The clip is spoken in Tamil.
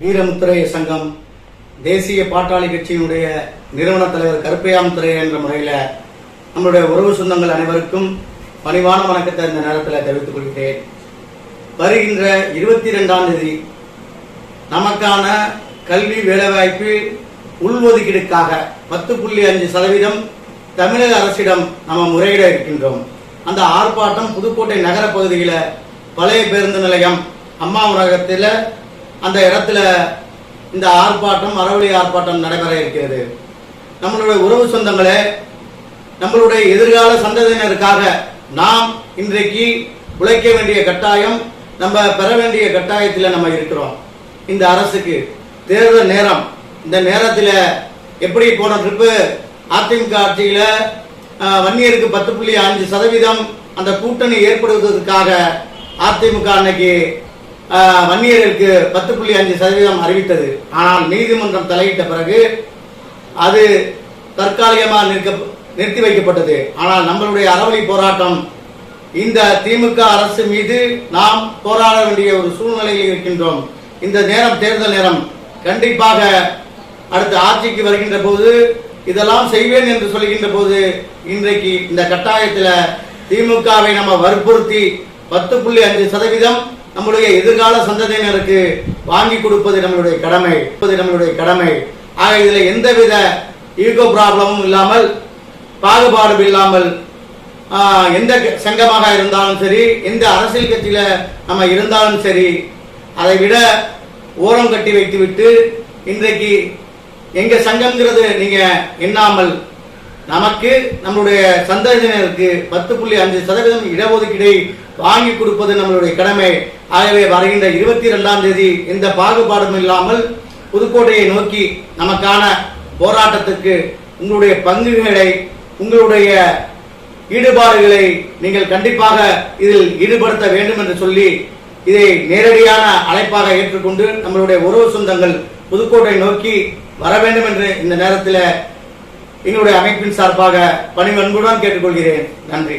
வீரமுத்துறை சங்கம் தேசிய பாட்டாளி கட்சியினுடைய நிறுவன தலைவர் கருப்பையாமுத்திரை என்ற முறையில் நம்மளுடைய உறவு சொந்தங்கள் அனைவருக்கும் பணிவான வணக்கத்தை இந்த நேரத்தில் தெரிவித்துக் கொள்கிறேன். வருகின்ற இருபத்தி ரெண்டாம் தேதி நமக்கான கல்வி வேலைவாய்ப்பு உள்ஒதுக்கீடுக்காக பத்து புள்ளி அஞ்சு சதவீதம் தமிழக அரசிடம் நம்ம முறையிட இருக்கின்றோம். அந்த ஆர்ப்பாட்டம் புதுக்கோட்டை நகர பகுதியில் பழைய பேருந்து நிலையம் அம்மா உலகத்தில் அந்த இடத்துல இந்த ஆர்ப்பாட்டம் அறவழி ஆர்ப்பாட்டம் நடைபெற இருக்கிறது. நம்மளுடைய உறவு சொந்தங்களே நம்மளுடைய எதிர்கால சந்ததியினருக்காக நாம் இன்றைக்கு உழைக்க வேண்டிய கட்டாயம் நம்ம பெற வேண்டிய கட்டாயத்தில் நம்ம இருக்கிறோம். இந்த அரசுக்கு தேர்தல் நேரம் இந்த நேரத்தில் எப்படி போன ட்ரிப்பு அதிமுக ஆட்சியில் வன்னியருக்கு பத்து புள்ளி அஞ்சு சதவீதம் அந்த கூட்டணி ஏற்படுவதற்காக அதிமுக அன்னைக்கு வன்னியர்களுக்கு வன்னியருக்கு பத்து புள்ளி அஞ்சு சதவீதம் அறிவித்தது. ஆனால் நீதிமன்றம் தலையிட்ட பிறகு அது தற்காலிகமாக நிற்க நிறுத்தி வைக்கப்பட்டது. ஆனால் நம்மளுடைய அறவழி போராட்டம் இந்த திமுக அரசு மீது நாம் போராட வேண்டிய ஒரு சூழ்நிலையில் இருக்கின்றோம். இந்த நேரம் தேர்தல் நேரம். கண்டிப்பாக அடுத்த ஆட்சிக்கு வருகின்ற போது இதெல்லாம் செய்வேன் என்று சொல்கின்ற போது இன்றைக்கு இந்த கட்டாயத்தில் திமுகவை நம்ம வற்புறுத்தி பத்து புள்ளி அஞ்சு சதவீதம் நம்மளுடைய எதிர்கால சந்ததியினருக்கு வாங்கி கொடுப்பது நம்மளுடைய கடமை கொடுப்பது நம்மளுடைய கடமை. ஆக இதில் எந்தவித ஈகோ ப்ராப்ளமும் இல்லாமல் பாகுபாடும் இல்லாமல் எந்த சங்கமாக இருந்தாலும் சரி எந்த அரசியல் கட்சியில் நம்ம இருந்தாலும் சரி அதை விட ஓரம் கட்டி வைத்துவிட்டு இன்றைக்கு எங்கள் சங்கம்ங்கிறது நீங்கள் எண்ணாமல் நமக்கு நம்மளுடைய சந்ததியினருக்கு பத்து புள்ளி அஞ்சு சதவீதம் இடஒதுக்கீடை வாங்கி கொடுப்பது நம்மளுடைய கடமை. ஆகவே வருகின்ற இருபத்தி ரெண்டாம் தேதி எந்த பாகுபாடும் இல்லாமல் புதுக்கோட்டையை நோக்கி நமக்கான போராட்டத்துக்கு உங்களுடைய பங்குகளை உங்களுடைய ஈடுபாடுகளை நீங்கள் கண்டிப்பாக இதில் ஈடுபடுத்த வேண்டும் என்று சொல்லி இதை நேரடியான அழைப்பாக ஏற்றுக்கொண்டு நம்மளுடைய உறவு சொந்தங்கள் புதுக்கோட்டை நோக்கி வர வேண்டும் என்று இந்த நேரத்தில் எங்களுடைய அமைப்பின் சார்பாக பணிவன்புடன் கேட்டுக்கொள்கிறேன். நன்றி.